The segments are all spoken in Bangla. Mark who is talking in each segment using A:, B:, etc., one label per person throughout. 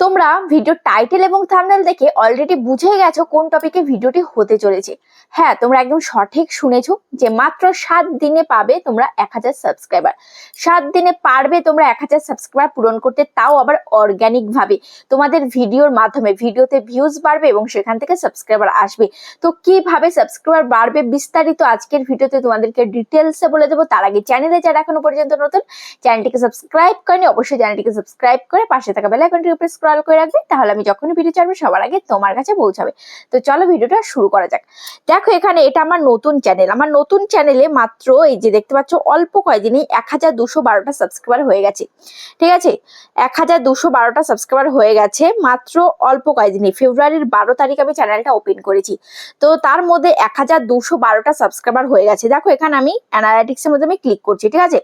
A: তোমরা ভিডিও টাইটেল এবং থাম্বনেল দেখে অলরেডি বুঝে গেছো কোন টপিকে ভিডিওটি হতে চলেছে। হ্যাঁ তোমরা একদম সঠিক শুনেছো যে মাত্র সাত দিনে পাবে তোমরা এক হাজার সাবস্ক্রাইবার সাত দিনে পারবে তোমরা এক হাজার সাবস্ক্রাইবার পূরণ করতে, তাও আবার অর্গ্যানিক ভাবে। তোমাদের ভিডিওর মাধ্যমে ভিডিওতে ভিউজ বাড়বে এবং সেখান থেকে সাবস্ক্রাইবার আসবে। তো কীভাবে সাবস্ক্রাইবার বাড়বে বিস্তারিত আজকের ভিডিওতে তোমাদেরকে ডিটেলসে বলে দেবো। তার আগে চ্যানেলে যারা এখনও পর্যন্ত নতুন চ্যানেলটিকে সাবস্ক্রাইব করেনি, অবশ্যই চ্যানেলটিকে সাবস্ক্রাইব করে পাশে থাকা বেল আইকনটির উপরে স্ক্রল করে রাখবে, তাহলে আমি যখনই ভিডিও ছাড়বো, সবার আগে তোমার কাছে পৌঁছাবে। তো চলো ভিডিওটা শুরু করা যাক। দেখো এখানে এটা আমার নতুন চ্যানেল আমার নতুন চ্যানেলে মাত্র এই যে দেখতে পাচ্ছ, অল্প কয়দিনই এক হাজার দুশো বারোটা সাবস্ক্রাইবার হয়ে গেছে। ঠিক আছে? এক হাজার দুশো বারোটা সাবস্ক্রাইবার হয়ে গেছে, মাত্র অল্প কয়দিনই ফেব্রুয়ারির বারো তারিখ আমি চ্যানেলটা ওপেন করেছি। তো তার মধ্যে এক হাজার দুশো বারোটা সাবস্ক্রাইবার হয়ে গেছে। দেখো এখানে আমি অ্যানালাইটিক্সের মধ্যে আমি ক্লিক করছি, ঠিক আছে?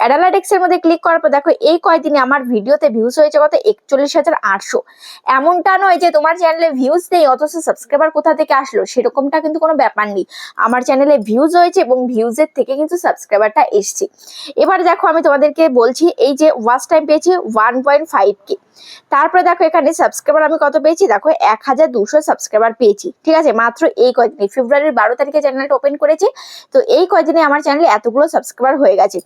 A: অ্যানালাইটিক্স এর মধ্যে ক্লিক করার পর দেখো, এই কয়দিনে আমার ভিডিওতে ভিউজ হয়েছে কত? একচল্লিশ হাজার আটশো। এমনটা নয় যে তোমার চ্যানেলে ভিউজ নেই, অথচ সাবস্ক্রাইবার কোথা থেকে আসলো? সেরকমটা কিন্তু কোনো ব্যাপার নেই। আমার চ্যানেলে ভিউজ হয়েছে এবং ভিউজের থেকে কিন্তু সাবস্ক্রাইবারটা এসছে। এবার দেখো, আমি তোমাদেরকে বলছি, এই যে ওয়াচ টাইম পেয়েছি ওয়ান পয়েন্ট ফাইভ কে তারপরে দেখো, এখানে সাবস্ক্রাইবার আমি কত পেয়েছি? দেখো, এক হাজার দুশো সাবস্ক্রাইবার পেয়েছি। ঠিক আছে? মাত্র এই কয়দিনে, ফেব্রুয়ারির বারো তারিখে চ্যানেলটা ওপেন করেছি। তো এই কয়দিনে আমার চ্যানেলে এতগুলো সাবস্ক্রাইবার হয়ে গেছে।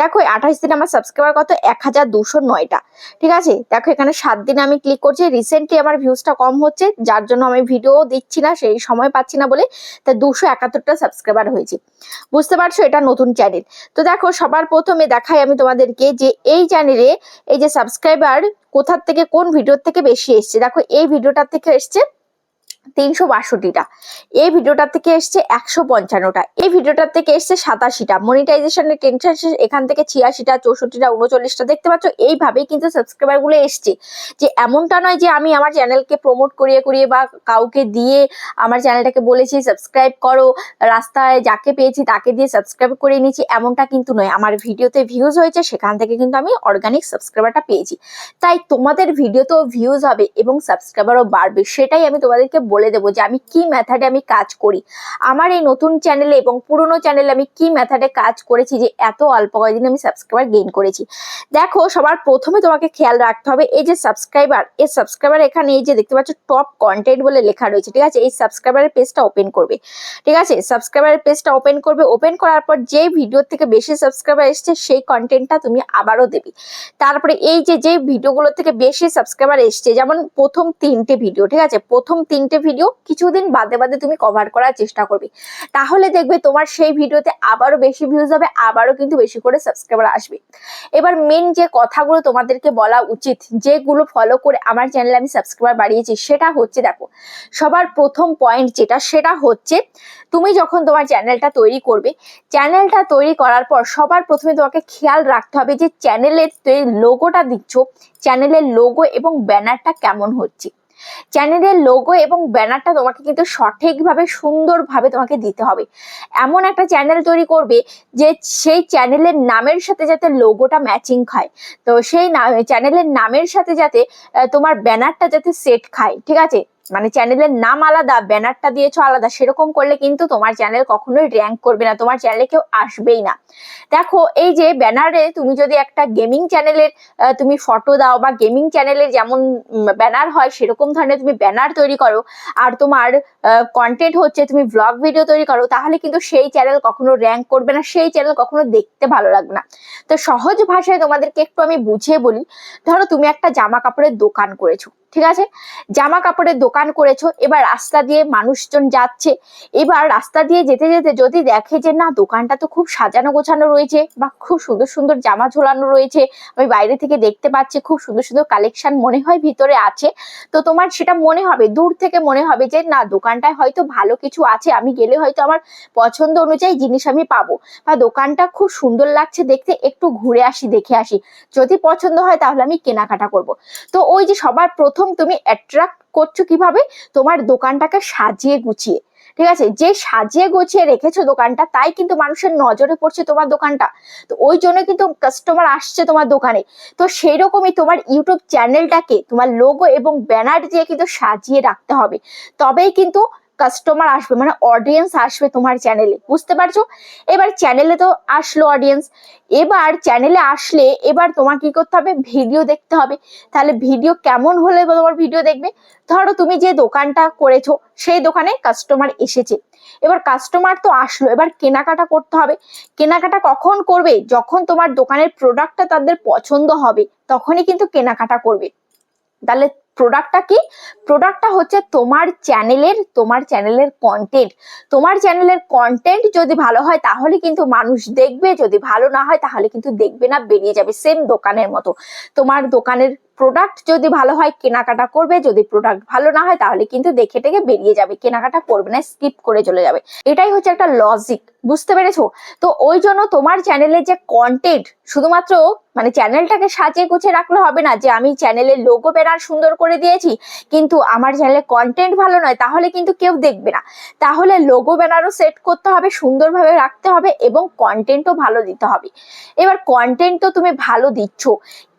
A: দেখো আঠাশ দিন আমার সাবস্ক্রাইবার কত? এক হাজার দুশো নয়টা। ঠিক আছে? দেখো, এখানে সাত দিনে আমি ক্লিক করছি। রিসেন্টলি আমার ভিউজটা কম হচ্ছে, যার জন্য আমি ভিডিও দিচ্ছি না, সেই সময় পাচ্ছি না বলে তা দুশো একাত্তরটা সাবস্ক্রাইবার হয়েছে। বুঝতে পারছ? এটা নতুন চ্যানেল তো দেখো, সবার প্রথমে দেখাই আমি তোমাদেরকে যে এই চ্যানেলে এই যে সাবস্ক্রাইবার কোথার থেকে কোন ভিডিওর থেকে বেশি এসছে। দেখো, এই ভিডিওটার থেকে এসছে তিনশো বাষট্টিটা। এই ভিডিওটার থেকে এসছে একশো পঞ্চান্নটা। এই ভিডিওটার থেকে এসছে সাতাশিটা। মনিটাইজেশনের টেনশন এখান থেকে ছিয়াশিটা, চৌষট্টিটা, উনচল্লিশটা দেখতে পাচ্ছ? এইভাবেই কিন্তু সাবস্ক্রাইবারগুলো এসছে। যে এমনটা নয় যে আমি আমার চ্যানেলকে প্রমোট করিয়ে করিয়ে বা কাউকে দিয়ে আমার চ্যানেলটাকে বলেছি, সাবস্ক্রাইব করো, রাস্তায় যাকে পেয়েছি তাকে দিয়ে সাবস্ক্রাইব করে নিয়েছি, এমনটা কিন্তু নয়। আমার ভিডিওতে ভিউজ হয়েছে, সেখান থেকে কিন্তু আমি অর্গানিক সাবস্ক্রাইবারটা পেয়েছি। তাই তোমাদের ভিডিওতেও ভিউজ হবে এবং সাবস্ক্রাইবারও বাড়বে, সেটাই আমি তোমাদেরকে বলে দেবো যে আমি কি মেথডে আমি কাজ করি। আমার এই নতুন চ্যানেলে এবং পুরনো চ্যানেলে আমি কি মেথডে কাজ করেছি যে এত অল্প কয়েকদিন আমি সাবস্ক্রাইবার গেইন করেছি। দেখো, সবার প্রথমে তোমাকে খেয়াল রাখতে হবে, এই যে সাবস্ক্রাইবার এই সাবস্ক্রাইবার এখানে এই যে দেখতে পাচ্ছ টপ কন্টেন্ট বলে লেখা রয়েছে, ঠিক আছে? এই সাবস্ক্রাইবারের পেজটা ওপেন করবে, ঠিক আছে? সাবস্ক্রাইবারের পেজটা ওপেন করবে ওপেন করার পর যে ভিডিও থেকে বেশি সাবস্ক্রাইবার এসছে, সেই কন্টেন্টটা তুমি আবারও দেবে। তারপরে এই যে যে ভিডিওগুলো থেকে বেশি সাবস্ক্রাইবার এসছে, যেমন প্রথম তিনটে ভিডিও ঠিক আছে? প্রথম তিনটে ভিডিও কিছুদিন বাদে বাদে তুমি কভার করার চেষ্টা করবে। তাহলে দেখবে তোমার সেই ভিডিওতে আবারও বেশি ভিউজ হবে, আবারও কিন্তু বেশি করে সাবস্ক্রাইবার আসবে। এবার মেন যে কথাগুলো তোমাদেরকে বলা উচিত, যেগুলো ফলো করে আমার চ্যানেলে আমি সাবস্ক্রাইবার বাড়িয়েছি, সেটা হচ্ছে দেখো, সবার প্রথম পয়েন্ট যেটা, সেটা হচ্ছে তুমি যখন তোমার চ্যানেলটা তৈরি করবে চ্যানেলটা তৈরি করার পর সবার প্রথমে তোমাকে খেয়াল রাখতে হবে যে চ্যানেলের লোগোটা দিচ্ছ চ্যানেলের লোগো এবং ব্যানারটা কেমন হচ্ছে। চ্যানেলের লোগো এবং ব্যানারটা তোমাকে কিন্তু সঠিকভাবে, সুন্দরভাবে তোমাকে দিতে হবে। এমন একটা চ্যানেল তৈরি করবে যে সেই চ্যানেলের নামের সাথে যাতে লোগোটা ম্যাচিং খায়। তো সেই চ্যানেলের নামের সাথে যাতে তোমার ব্যানারটা যাতে সেট খায়, ঠিক আছে? মানে চ্যানেলের নাম আলাদা, ব্যানারটা দিয়েছ আলাদা, সেরকম করলে কিন্তু তোমার চ্যানেল কখনোই র্যাঙ্ক করবে না, তোমার চ্যানেলে কেউ আসবেই না। দেখো, এই যে ব্যানারে তুমি যদি একটা গেমিং চ্যানেলের তুমি ফটো দাও বা গেমিং চ্যানেলের যেমন ব্যানার হয়, সেরকম ধরনের তুমি ব্যানার তৈরি করো। আর তোমার কন্টেন্ট হচ্ছে তুমি ব্লগ ভিডিও তৈরি করো, তাহলে কিন্তু সেই চ্যানেল কখনো র্যাঙ্ক করবে না, সেই চ্যানেল কখনো দেখতে ভালো লাগবে না। তো সহজ ভাষায় তোমাদেরকে একটু আমি বুঝিয়ে বলি, ধরো তুমি একটা জামা কাপড়ের দোকান করেছ। ঠিক আছে? জামা কাপড়ের দোকান করেছ, এবার রাস্তা দিয়ে মানুষজন যাচ্ছে। এবার রাস্তা দিয়ে যেতে যেতে যদি দেখে যে, না, দোকানটা তো খুব সাজানো গোছানো রয়েছে বা খুব সুন্দর সুন্দর জামা ঝোলানো রয়েছে, আমি বাইরে থেকে দেখতে পাচ্ছি, খুব সুন্দর সুন্দর কালেকশন মনে হয় ভিতরে আছে। তো তোমার সেটা মনে হবে, দূর থেকে মনে হবে যে, না, দোকানটায় হয়তো ভালো কিছু আছে, আমি গেলে হয়তো আমার পছন্দ অনুযায়ী জিনিস আমি পাবো। বা, দোকানটা খুব সুন্দর লাগছে দেখতে, একটু ঘুরে আসি, দেখে আসি। যদি পছন্দ হয় তাহলে আমি কেনাকাটা করব। তো ওই যে সবার প্রথম প্রথম তুমি অ্যাট্রাক্ট করছ কীভাবে? তোমার দোকানটাকে সাজিয়ে গুছিয়ে। ঠিক আছে? যে সাজিয়ে গুছিয়ে রেখেছো দোকানটা, তাই কিন্তু মানুষের নজরে পড়ছে তোমার দোকানটা। তো ওই জন্য কিন্তু কাস্টমার আসছে তোমার দোকানে। তো সেই রকমই তোমার ইউটিউব চ্যানেলটাকে তোমার লোগো এবং ব্যানার দিয়ে কিন্তু সাজিয়ে রাখতে হবে। তবেই কিন্তু কাস্টমার আসবে মানে অডিয়েন্স আসবে তোমার চ্যানেলে বুঝতে পারছ? এবার চ্যানেলে তো আসলো অডিয়েন্স এবার চ্যানেলে আসলে এবার তোমার কি করতে হবে? ভিডিও দেখতে হবে। তাহলে ভিডিও কেমন হলে তোমার ভিডিও দেখবে? ধরো তুমি যে দোকানটা করেছ, সেই দোকানে কাস্টমার এসেছে। এবার কাস্টমার তো আসলো, এবার কেনাকাটা করতে হবে। কেনাকাটা কখন করবে? যখন তোমার দোকানের প্রোডাক্টটা তাদের পছন্দ হবে, তখনই কিন্তু কেনাকাটা করবে। তাহলে প্রোডাক্টটা কি? প্রোডাক্টটা হচ্ছে তোমার চ্যানেলের তোমার চ্যানেলের কন্টেন্ট তোমার চ্যানেলের কন্টেন্ট যদি ভালো হয়, তাহলে কিন্তু মানুষ দেখবে। যদি ভালো না হয়, তাহলে কিন্তু দেখবে না, বেরিয়ে যাবে সেম দোকানের মতো। তোমার দোকানের প্রোডাক্ট যদি ভালো হয়, কেনাকাটা করবে। যদি প্রোডাক্ট ভালো না হয়, তাহলে কিন্তু দেখে টেকে বেরিয়ে যাবে। কেনাকাটা করবে না স্কিপ করে চলে যাবে। এটাই হচ্ছে একটা লজিক বুঝতে পেরেছ? তো ওই জন্য তোমার চ্যানেলের যে কন্টেন্ট শুধুমাত্র মানে চ্যানেলটাকে সাজিয়ে গুছিয়ে রাখলে হবে না, যে আমি চ্যানেলের লোগো ব্যানার সুন্দর করে দিয়েছি, কিন্তু আমার চ্যানেলে কন্টেন্ট ভালো নয়, তাহলে কিন্তু কেউ দেখবে না। তাহলে লোগো ব্যানারও সেট করতে হবে, সুন্দরভাবে রাখতে হবে, এবং কন্টেন্টও ভালো দিতে হবে। এবার কন্টেন্ট তো তুমি ভালো দিচ্ছ।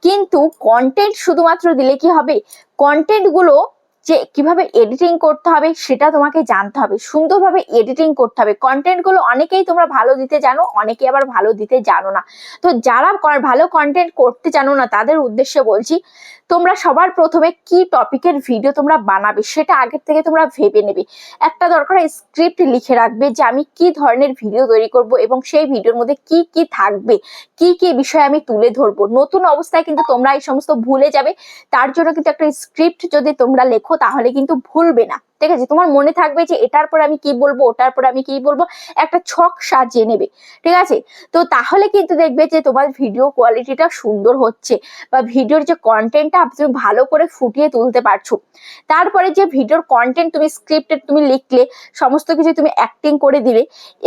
A: কিন্তু কন্টেন্ট শুধুমাত্র দিলে কি হবে? কন্টেন্টগুলো যে কীভাবে এডিটিং করতে হবে সেটা তোমাকে জানতে হবে। সুন্দরভাবে এডিটিং করতে হবে। কন্টেন্টগুলো অনেকেই তোমরা ভালো দিতে জানো, অনেকে আবার ভালো দিতে জানো না। তো যারা ভালো কন্টেন্ট করতে জানো না, তাদের উদ্দেশ্যে বলছি, তোমরা সবার প্রথমে কি টপিকের ভিডিও তোমরা বানাবে সেটা আগের থেকে তোমরা ভেবে নেবে। একটা দরকার স্ক্রিপ্ট লিখে রাখবে যে আমি কি ধরনের ভিডিও তৈরি করব এবং সেই ভিডিওর মধ্যে কি কি থাকবে, কি কি বিষয় আমি তুলে ধরবো। নতুন অবস্থায় কিন্তু তোমরা এই সমস্ত ভুলে যাবে। তার জন্য কিন্তু একটা স্ক্রিপ্ট যদি তোমরা লেখো তাহলে কিন্তু ভুলবে না। ঠিক আছে? তোমার মনে থাকবে যে এটার পর আমি কি বলব, ওটার পর আমি কি বলব, একটা ছক সাজিয়ে নেবে। ঠিক আছে? তো তাহলে কিন্তু দেখবে যে তোমার ভিডিও কোয়ালিটিটা সুন্দর হচ্ছে বা ভিডিওর যে কন্টেন্টটা তুমি ভালো করে ফুটিয়ে তুলতে পারছ। তারপরে যে ভিডিওর কন্টেন্ট তুমি স্ক্রিপ্টে তুমি লিখলে, সমস্ত কিছু তুমি অ্যাক্টিং করে দিলে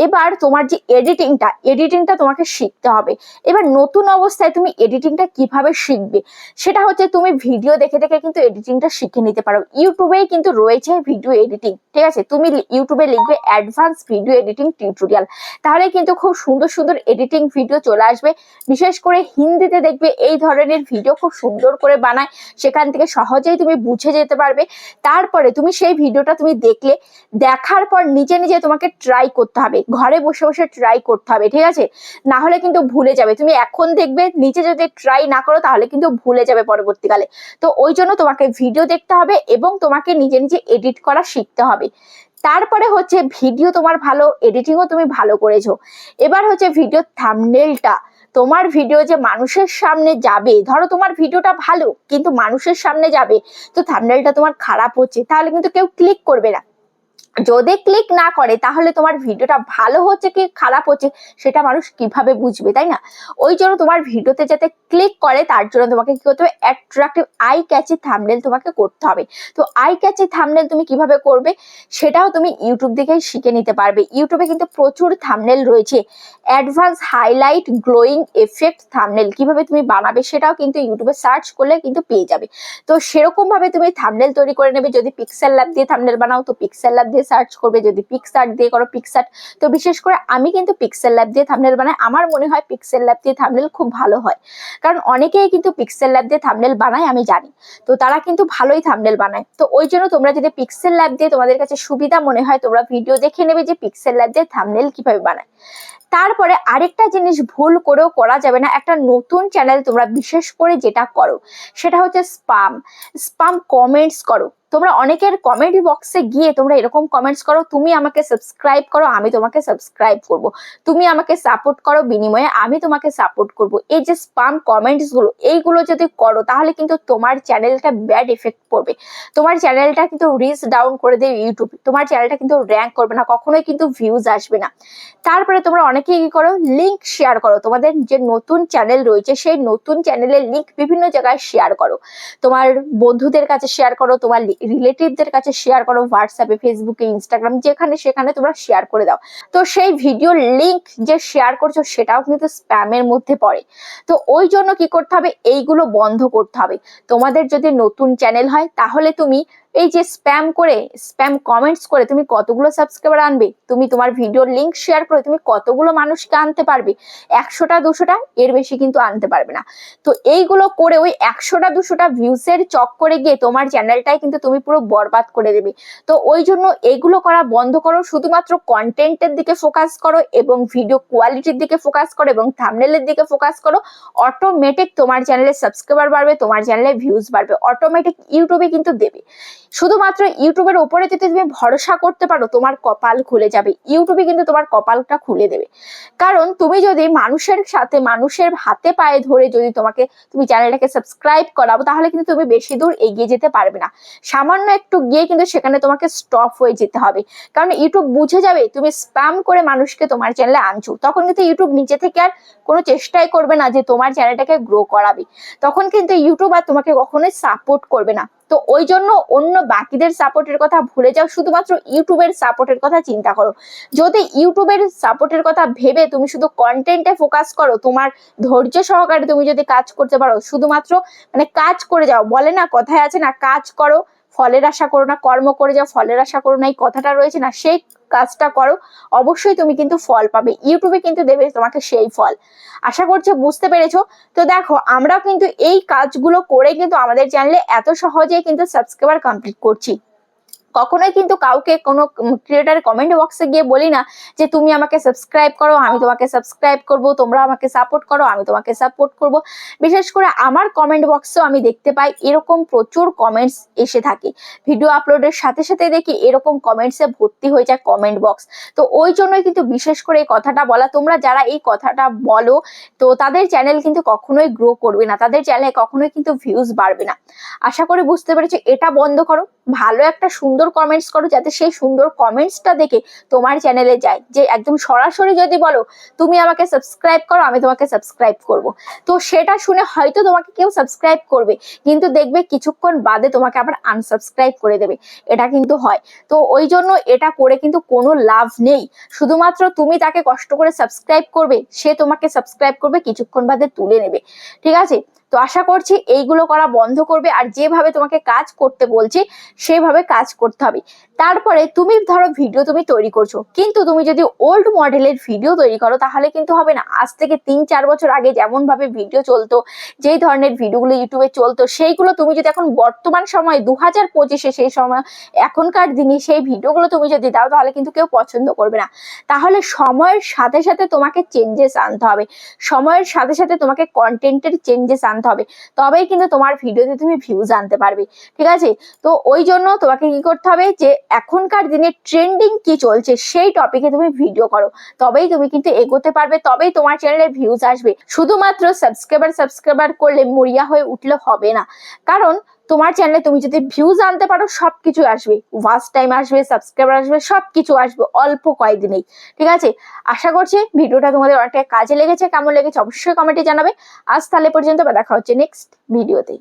A: এবার তোমার যে এডিটিংটা এডিটিংটা তোমাকে শিখতে হবে। এবার নতুন অবস্থায় তুমি এডিটিংটা কীভাবে শিখবে? সেটা হচ্ছে তুমি ভিডিও দেখে দেখে কিন্তু এডিটিংটা শিখে নিতে পারো। ইউটিউবেই কিন্তু রয়েছে ভিডিও এডিটিং ঠিক আছে? তুমি ইউটিউবে লিখবে অ্যাডভান্স ভিডিও এডিটিং টিউটোরিয়াল তাহলে কিন্তু খুব সুন্দর সুন্দর এডিটিং ভিডিও চলে আসবে। বিশেষ করে হিন্দিতে দেখবে এই ধরনের ভিডিও খুব সুন্দর করে বানায়। সেখান থেকে সহজেই তুমি বুঝে যেতে পারবে। তারপরে তুমি সেই ভিডিওটা তুমি দেখলে, দেখার পর নিজে নিজে তোমাকে ট্রাই করতে হবে। ঘরে বসে বসে ট্রাই করতে হবে, ঠিক আছে? না হলে কিন্তু ভুলে যাবে। তুমি এখন দেখবে নিজে যদি ট্রাই না করো, তাহলে কিন্তু ভুলে যাবে পরবর্তীকালে। তো ওই জন্য তোমাকে ভিডিও দেখতে হবে এবং তোমাকে নিজে নিজে এডিট করা শিখতে হবে। তারপরে হচ্ছে ভিডিও তোমার ভালো এডিটিংও তুমি ভালো করেছ। এবার হচ্ছে ভিডিও থামনেলটা তোমার ভিডিও যে মানুষের সামনে যাবে, ধরো তোমার ভিডিওটা ভালো, কিন্তু মানুষের সামনে যাবে, তো থামনেলটা তোমার খারাপ হচ্ছে, তাহলে কিন্তু কেউ ক্লিক করবে না। যদি ক্লিক না করে, তাহলে তোমার ভিডিওটা ভালো হচ্ছে কি খারাপ হচ্ছে, সেটা মানুষ কীভাবে বুঝবে, তাই না? ওই জন্য তোমার ভিডিওতে যাতে ক্লিক করে, তার জন্য তোমাকে কি করতে হবে? অ্যাট্রাক্টিভ আই ক্যাচি থামনেল তোমাকে করতে হবে। তো আই ক্যাচি থামনেল তুমি কীভাবে করবে, সেটাও তুমি ইউটিউব থেকেই শিখে নিতে পারবে। ইউটিউবে কিন্তু প্রচুর থামনেল রয়েছে। Advance highlight glowing effect thumbnail কীভাবে তুমি বানাবে, সেটাও কিন্তু ইউটিউবে সার্চ করলে কিন্তু পেয়ে যাবে। তো সেরকমভাবে তুমি থামনেল তৈরি করে নেবে। যদি পিক্সেল ল্যাব দিয়ে থামনেল বানাও, তো পিক্সেল ল্যাব দিয়ে সার্চ করবে, যদি পিক্সার্ট দিয়ে করো পিক্সার্ট তো বিশেষ করে আমি কিন্তু পিক্সেল ল্যাব দিয়ে থামনেল বানাই। আমার মনে হয় পিক্সেল ল্যাব দিয়ে থামনেল খুব ভালো হয়। কারণ অনেকেই কিন্তু পিক্সেল ল্যাব দিয়ে থামনেল বানায়, আমি জানি। তো তারা কিন্তু ভালোই থামনেল বানায়। তো ওই জন্য তোমরা যদি পিক্সেল ল্যাব দিয়ে তোমাদের কাছে সুবিধা মনে হয়, তোমরা ভিডিও দেখে নেবে যে পিক্সেল ল্যাব দিয়ে থামনেল কীভাবে বানায়। তারপরে আরেকটা জিনিস ভুল করেও করা যাবে না, একটা নতুন চ্যানেল তোমরা বিশেষ করে যেটা করো, সেটা হচ্ছে স্পাম স্পাম কমেন্টস করো। তোমরা অনেকের কমেন্ট বক্সে গিয়ে তোমরা এরকম কমেন্টস করো, তুমি আমাকে সাবস্ক্রাইব করো, আমি তোমাকে সাবস্ক্রাইব করব। তুমি আমাকে সাপোর্ট করো বিনিময়ে, আমি তোমাকে সাপোর্ট করব। এই যে স্পাম কমেন্টসগুলো, এইগুলো যদি করো, তাহলে কিন্তু তোমার চ্যানেলটা ব্যাড এফেক্ট পড়বে। তোমার চ্যানেলটা কিন্তু রিচ ডাউন করে দেবে ইউটিউব তোমার চ্যানেলটা কিন্তু র্যাঙ্ক করবে না, কখনোই কিন্তু ভিউজ আসবে না। তারপরে তোমরা অনেকেই কি করো লিঙ্ক শেয়ার করো। তোমাদের যে নতুন চ্যানেল রয়েছে, সেই নতুন চ্যানেলের লিঙ্ক বিভিন্ন জায়গায় শেয়ার করো। তোমার বন্ধুদের কাছে শেয়ার করো, তোমার রিলেটিভদের কাছে শেয়ার করো হোয়াটসঅ্যাপে ফেসবুকে ইনস্টাগ্রাম যেখানে সেখানে তোমরা শেয়ার করে দাও। তো সেই ভিডিও লিংক যে শেয়ার করছ, সেটাও কিন্তু স্প্যামের মধ্যে পড়ে। তো ওই জন্য কি করতে হবে? এইগুলো বন্ধ করতে হবে। তোমাদের যদি নতুন চ্যানেল হয়, তাহলে তুমি এই যে স্প্যাম করে স্প্যাম কমেন্টস করে তুমি কতগুলো সাবস্ক্রাইবার আনবে, তুমি তোমার ভিডিওর লিংক শেয়ার করে তুমি কতগুলো মানুষকে আনতে পারবে, একশোটা, দুশোটা, এর বেশি কিন্তু আনতে পারবে না। তো এইগুলো করে ওই একশোটা, দুশোটা ভিউসের চক করে গিয়ে তোমার চ্যানেলটাই কিন্তু তুমি পুরো বরবাদ করে দেবে। তো ওই জন্য এইগুলো করা বন্ধ করো, শুধুমাত্র কন্টেন্টের দিকে ফোকাস করো এবং ভিডিও কোয়ালিটির দিকে ফোকাস করো এবং থামনেলের দিকে ফোকাস করো অটোমেটিক তোমার চ্যানেলে সাবস্ক্রাইবার বাড়বে, তোমার চ্যানেলে ভিউজ বাড়বে অটোমেটিক ইউটিউবে কিন্তু দেবে। শুধুমাত্র ইউটিউবের ওপরে যদি তুমি ভরসা করতে পারো, তোমার কপাল খুলে যাবে। ইউটিউবে কিন্তু তোমার কপালটা খুলে দেবে। কারণ তুমি যদি মানুষের সাথে, মানুষের হাতে পায়ে ধরে যদি তোমাকে তুমি চ্যানেলটাকে সাবস্ক্রাইব করাবো তাহলে কিন্তু তুমি বেশি দূর এগিয়ে যেতে পারবে না। সামান্য একটু গিয়ে কিন্তু সেখানে তোমাকে স্টপ হয়ে যেতে হবে। কারণ ইউটিউব বুঝে যাবে, তুমি স্প্যাম করে মানুষকে তোমার চ্যানেলে আনছো। তখন কিন্তু ইউটিউব নিচে থেকে আর কোনো চেষ্টাই করবে না যে তোমার চ্যানেলটাকে গ্রো করাবে। তখন কিন্তু ইউটিউব আর তোমাকে কখনোই সাপোর্ট করবে না। তো ওই জন্য অন্য বাকিদের সাপোর্টের কথা ভুলে যাও, শুধুমাত্র ইউটিউবের সাপোর্টের কথা চিন্তা করো। যদি ইউটিউবের সাপোর্টের কথা ভেবে তুমি শুধু কন্টেন্টে ফোকাস করো, তোমার ধৈর্য সহকারে তুমি যদি কাজ করতে পারো, শুধুমাত্র মানে কাজ করে যাও, বলে না, কথায় আছে না, কাজ করো ফলের আশা করো না, কর্ম করে যাও, ফলের আশা করো না, এই কথাটা রয়েছে না, সেই কাজটা করো। অবশ্যই তুমি কিন্তু ফল পাবে, ইউটিউবে কিন্তু দেবে তোমাকে সেই ফল। আশা করছ বুঝতে পেরেছ? তো দেখো আমরা কিন্তু এই কাজগুলো করে কিন্তু আমাদের চ্যানেলে এত সহজে কিন্তু সাবস্ক্রাইবার কমপ্লিট করছি। কখনোই কিন্তু কাউকে কোনো ক্রিয়েটারের কমেন্ট বক্সে গিয়ে বলি না যে তুমি আমাকে সাবস্ক্রাইব করো, আমি তোমাকে সাবস্ক্রাইব করব, তোমরা আমাকে সাপোর্ট করো, আমি তোমাকে সাপোর্ট করব। বিশেষ করে আমার কমেন্ট বক্সেও আমি দেখতে পাই এরকম প্রচুর কমেন্টস এসে থাকে। ভিডিও আপলোডের সাথে সাথে দেখি এরকম কমেন্টসে ভর্তি হয়ে যায় কমেন্ট বক্স তো ওই জন্যই কিন্তু বিশেষ করে এই কথাটা বলা। তোমরা যারা এই কথাটা বলো, তো তাদের চ্যানেল কিন্তু কখনোই গ্রো করবে না। তাদের চ্যানেলে কখনোই কিন্তু ভিউজ বাড়বে না। আশা করি বুঝতে পেরেছ। এটা বন্ধ করো। ভালো একটা সুন্দর কমেন্টস করো, যাতে সেই সুন্দর কমেন্টসটা দেখে তোমার চ্যানেলে যায়। যে একদম সরাসরি যদি বলো, তুমি আমাকে সাবস্ক্রাইব করো, আমি তোমাকে সাবস্ক্রাইব করব। তো সেটা শুনে হয়তো তোমাকে কেউ সাবস্ক্রাইব করবে, কিন্তু দেখবে কিছুক্ষণ বাদে তোমাকে আবার আনসাবস্ক্রাইব করে দেবে। এটা কিন্তু হয়। তো ওই জন্য এটা করে কিন্তু কোনো লাভ নেই। শুধুমাত্র তুমি তাকে কষ্ট করে সাবস্ক্রাইব করবে, সে তোমাকে সাবস্ক্রাইব করবে, কিছুক্ষণ বাদে তুলে নেবে। ঠিক আছে? তো আশা করছি এইগুলো করা বন্ধ করবে আর যেভাবে তোমাকে কাজ করতে বলছি, সেভাবে কাজ করতে হবে। তারপরে তুমি ধরো ভিডিও তুমি তৈরি করছ, কিন্তু তুমি যদি ওল্ড মডেলের ভিডিও তৈরি করো, তাহলে কিন্তু হবে না। আজ থেকে তিন চার বছর আগে যেমন ভাবে ভিডিও চলতো, যেই ধরনের ভিডিওগুলো ইউটিউবে চলতো, সেইগুলো তুমি যদি এখন বর্তমান সময় দু হাজার পঁচিশে সেই সময় এখনকার দিনে সেই ভিডিওগুলো তুমি যদি দাও, তাহলে কিন্তু কেউ পছন্দ করবে না। তাহলে সময়ের সাথে সাথে তোমাকে চেঞ্জেস আনতে হবে। সময়ের সাথে সাথে তোমাকে কন্টেন্টের চেঞ্জেস আনতে হবে। তবেই কিন্তু তোমার ভিডিওতে তুমি ভিউজ আনতে পারবে। ঠিক আছে? তো ওই জন্য তোমাকে কি করতে হবে যে, এখনকার দিনে ট্রেন্ডিং কি চলছে সেই টপিকে তুমি ভিডিও করো। তবেই তুমি কিন্তু এগোতে পারবে, তবেই তোমার চ্যানেলে ভিউজ আসবে। শুধুমাত্র সাবস্ক্রাইবার সাবস্ক্রাইবার করলে মরিয়া হয়ে উঠলে হবে না। কারণ তোমার চ্যানেলে তুমি যদি ভিউজ আনতে পারো, সবকিছু আসবে। ওয়াচ টাইম আসবে সাবস্ক্রাইবার আসবে, সবকিছু আসবে, অল্প কয়েকদিনেই। ঠিক আছে? আশা করছি ভিডিওটা তোমাদের অনেকটা কাজে লেগেছে। কেমন লেগেছে অবশ্যই কমেন্টে জানাবে। আজ তাহলে পর্যন্ত দেখা হচ্ছে নেক্সট ভিডিওতেই